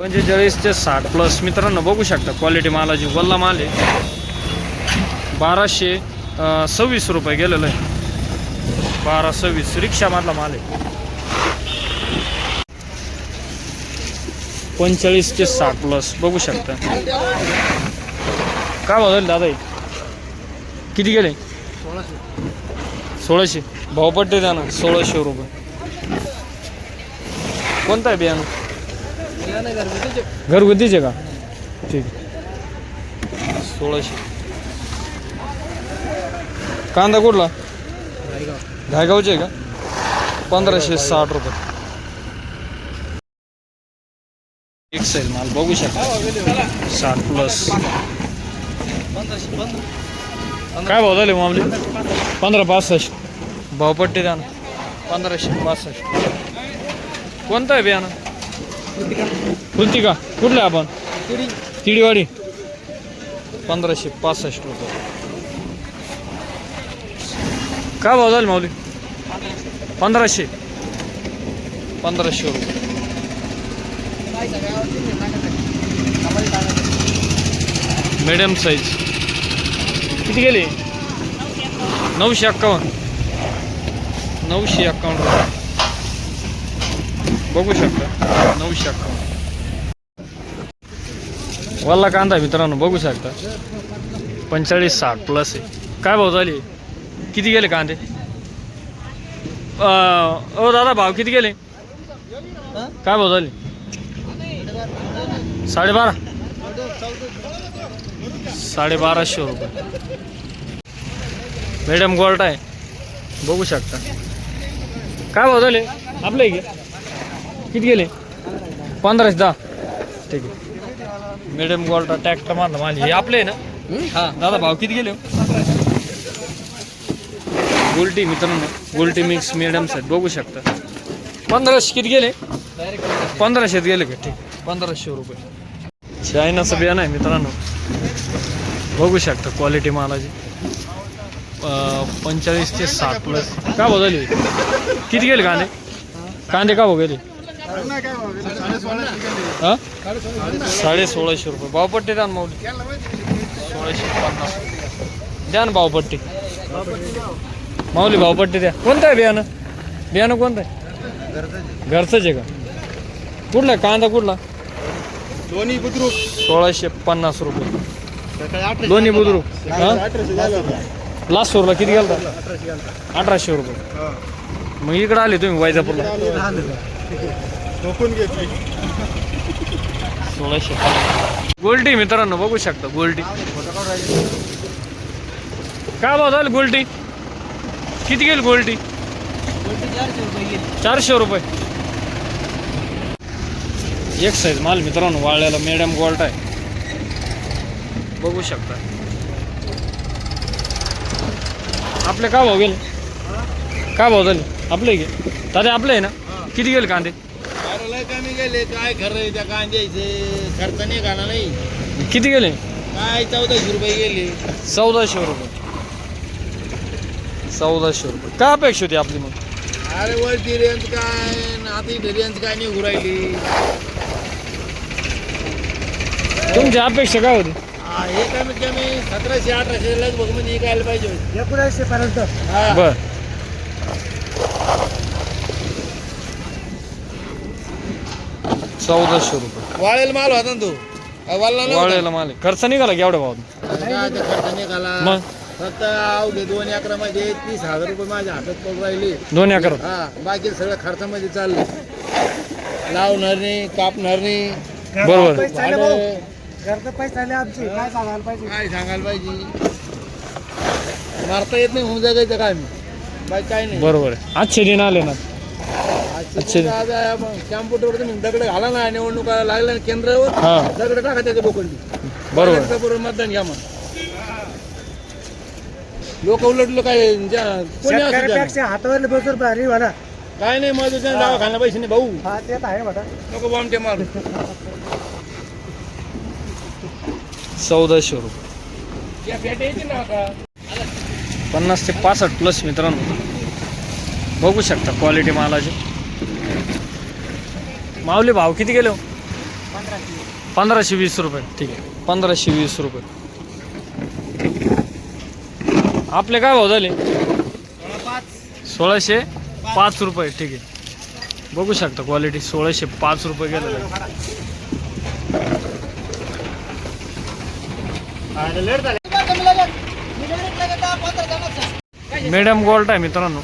पंचेचाळीस ते साठ प्लस मित्रांनो बघू शकता क्वालिटी मालाची वल्ला माल आहे. बाराशे सव्वीस रुपये गेलेलं आहे. बारा सव्वीस रिक्षामधला माल आहे. पंचेचाळीस ते साठ प्लस बघू शकता. काय भाव दादा किती गेले? सोळाशे. भावपट्टी द्या ना सोळाशे रुपये. कोणता आहे बियाणं? घरगुतीचे का? ठीक. सोळाशे. कांदा कुठला? घायगावचे आहे का? पंधराशे साठ रुपये. एक साईज माल बघू शकता. साठ प्लस काय भाव झाले मामले पंधरा पासष्ट. भावपट्टी द्या ना. पंधराशे पासष्ट. कोणतं आहे बियाणं? फुलती का कुठलं आहे आपण? तिडीवाडी. पंधराशे पासष्ट रुपये. काय भाव झाले माऊली? पंधराशे. पंधराशे रुपये. मिडियम साईज किती गेले? नऊशे एक्कावन्न नऊशे एक्कावन्न रुपये. बघू शकता. नऊशे एक्कावन्न वल्ला कांदा मित्रांनो बघू शकता. पंचेचाळीस साठ प्लस आहे. काय भाव झाले किती गेले कांदे? ओ दादा भाव किती गेले? काय भाव झाले साडेबारा. साडेबाराशे रुपये. मॅडम गोल्ट आहे. बघू शकता. काय भाव झाले आपले घे किती गेले? पंधराशे दहा. ठीक आहे. मॅडम गोल्ट ट्रॅक्टर मारला माझे हे आपले ना? हा. दादा भाव किती गेले गोल्टी मित्रांनो. गोल्टी मिक्स मिडियम सेट बघू शकता. पंधराशे किती गेले? पंधराशेत गेले का? ठीक. पंधराशे रुपये. चायनाचं बियाणं आहे मित्रांनो. बघू शकता क्वालिटी मालाची. पंचेचाळीस ते साठ प्लस का भाव झाली किती गेले कांदे? कांदे का भाव गेले? हा साडे सोळाशे रुपये. भावपट्टी द्या ना माऊली. सोळाशे पन्नास. द्या ना भावपट्टी माऊली भावपट्टी द्या. कोणतं आहे बियाणं? बियाणं कोणतं आहे? घरचंच आहे का? कुठला? कांदा कुठला? दोन्ही बुद्रुक. सोळाशे पन्नास रुपये. दोन्ही बुद्रुक. लास्ट सोरला किती गेलता? अठराशे रुपये. मग इकडे आले तुम्ही वैजापूरला. झोपून घेतली. सोळाशे गोल्टी मित्रांनो बघू शकता गोल्टी. काय भाव झालं गोल्टी? किती गेली गोल्टी? चारशे रुपये. एक साईज माल मित्रांनो वाळल्याला मिडियम गोल्ट आहे. बघू शकता. आपले का भाव गेले? का भाव झाले? आपले घे दादा आपले आहे ना? किती गेले कांदे? अरे लय कमी गेले काय खरं त्या कांद्याचे? खर्च नाही. किती गेले? काय चौदाशे रुपये गेले. चौदाशे रुपये. चौदाशे रुपये. काय अपेक्षा होती आपली मग? अरे वरती रेंज काय न आता इथे रेंज काय नाही उरायली तुमची अपेक्षा काय होती? हा, कमीत कमी सतराशे अठराशे लगभग म्हणजे विकायला पाहिजे होते. एकोणीसशे पर्यंत. हा. बर. चौदाशे रुपये. वाळेल माल होता ना तो? वाळला? वाळलेला माल आहे. खर्च निघाला की एवढ्या भावात खर्च निघाला. मग? फक्त अवघे दोन अकरामध्ये तीस हजार रुपये माझ्या हातात पडून राहिले. दोन एकर? हा बाकी सगळं खर्चामध्ये चाललं. लावणार नाही कापणार नाही. बरोबर. पैसे आले भाऊ. भाडं, घरचं पैसे आले आमचे. काय सांगायला पाहिजे? काय सांगायला पाहिजे? मारता येत नाही होऊन जगायचं काय? मी बाकी काय नाही. बरोबर आहे. आजचे दिन आले ना. अच्छे. कॅम्प्युटरवर तुम्ही दगड घाला ना निवडणुका लागल्या ना केंद्रावर हा. दगड टाका त्याच्या बोकंडी बरोबर. बरोबर मतदान घ्या मग. लोक उलटलं काय ज्या- कोणी असू द्या. ना. शेतकऱ्यापेक्षा हातावरले बसून भारी म्हणा. काय नाही माझं दवा खायला पैसे नाही भाऊ. हा ते तर आहे म्हणा. नको बॉम्बटे मार. चौदाशे रुपये. या भेट येते ना आता. पन्नास ते पासष्ट प्लस मित्रांनो. बघू शकता क्वालिटी मालाची. माऊली भाव किती गेले? हो? पंधराशे वीस रुपये. ठीक आहे. पंधराशे वीस रुपये. आपले काय भाव झाले? सोळाशे पाच रुपये. ठीक आहे. बघू शकता क्वालिटी सोळाशे पाच रुपये गेलेलं आहे मॅडम गोल्ट आहे मित्रांनो.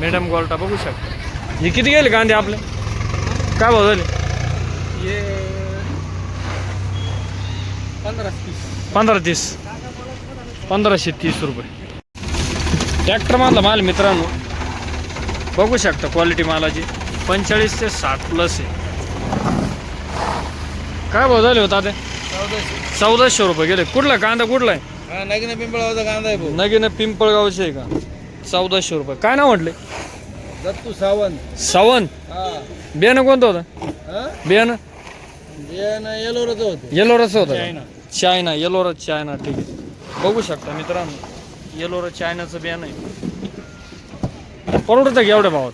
मॅडम गोल्टा बघू शकता. हे किती गेले कांदे आपले? काय भाव झाले? पंधरा तीस. पंधराशे तीस रुपये. ट्रॅक्टर मधला माल मित्रांनो बघू शकता क्वालिटी मालाची. पंचेचाळीस ते साठ प्लस आहे. काय भाव झाले होता ते चौदाशे. रुपये गेले. कुठला कांदा कुठला आहे? नगिन पिंपळाचा कांदा आहे भाऊ. नगीन पिंपळगावचे आहे का? चौदाशे रुपये. काय नाव म्हटले? दत्तू सावंत. सावंत? हा. बियाणं कोणतं होतं? हा? बियाणं? ना येलोरच होते. येलोराचं होतं चायना. का? चायना. येलोरा चायना ठीक आहे. बघू शकता मित्रांनो येलोरा चायनाचं बियाणं आहे. परवडतं का एवढ्या भावात?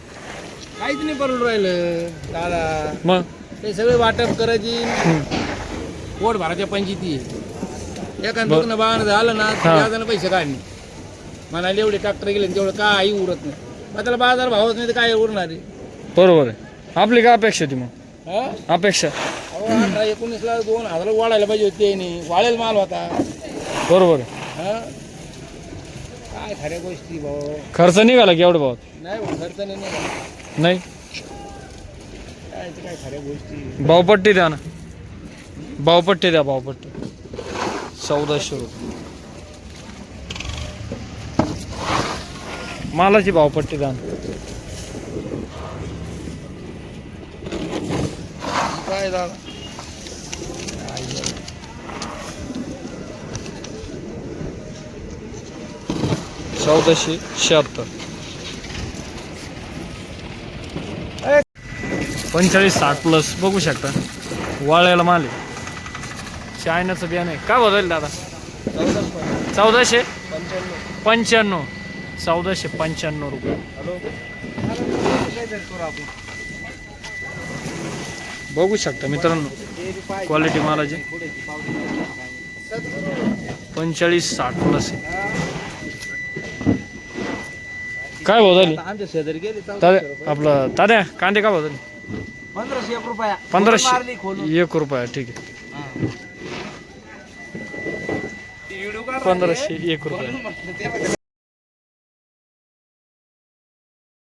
काहीच नाही परवडून राहिलं दादा. मग? ते सगळे वाटप करायची. हम्म. पोट भरायच्या पंचायती एखादं दुखणं बाण झालं ना हा. व्याजानं पैसे काढणे. म्हणाले एवढे ट्रॅक्टर गेले आणि तेवढं काही उरत नाही. मग त्याला बाजार भावच नाही तर काय उरणार आहे? बरोबर आहे. आपली काय अपेक्षा होती मग? हा? अपेक्षा. अहो, अठरा एकोणीसला दोन हजार वाढायला पाहिजे होते वाळेल माल होता. बरोबर आहे. हा? काय खऱ्या गोष्टी भाऊ. खर्च निघाला की एवढ्या भावात? नाही भाऊ, खर्च नाही. नाही? काय ते काय खऱ्या गोष्टी. भावपट्टी द्या ना. भावपट्टी द्या भावपट्टी. चौदाशे रुपये. मालाची भावपट्टी द्या ना काय दादा चौदाशे शहात्तर. पंचेचाळीस साठ प्लस बघू शकता. वाळ्याला माल आहे. चायनाचं बियाणं आहे. काय बदल दादा? चौदाशे. पंच्याण्णव. चौदाशे पंच्याण्णव रुपये. बघू शकता मित्रांनो क्वालिटी मालाची. पंचेचाळीस साठ प्लस आहे. काय भाव झाली? आपलं तात्या कांदे काय भाव झाले? पंधराशे एक रुपया. पंधराशे. एक रुपया ठीक आहे. पंधराशे एक रुपया.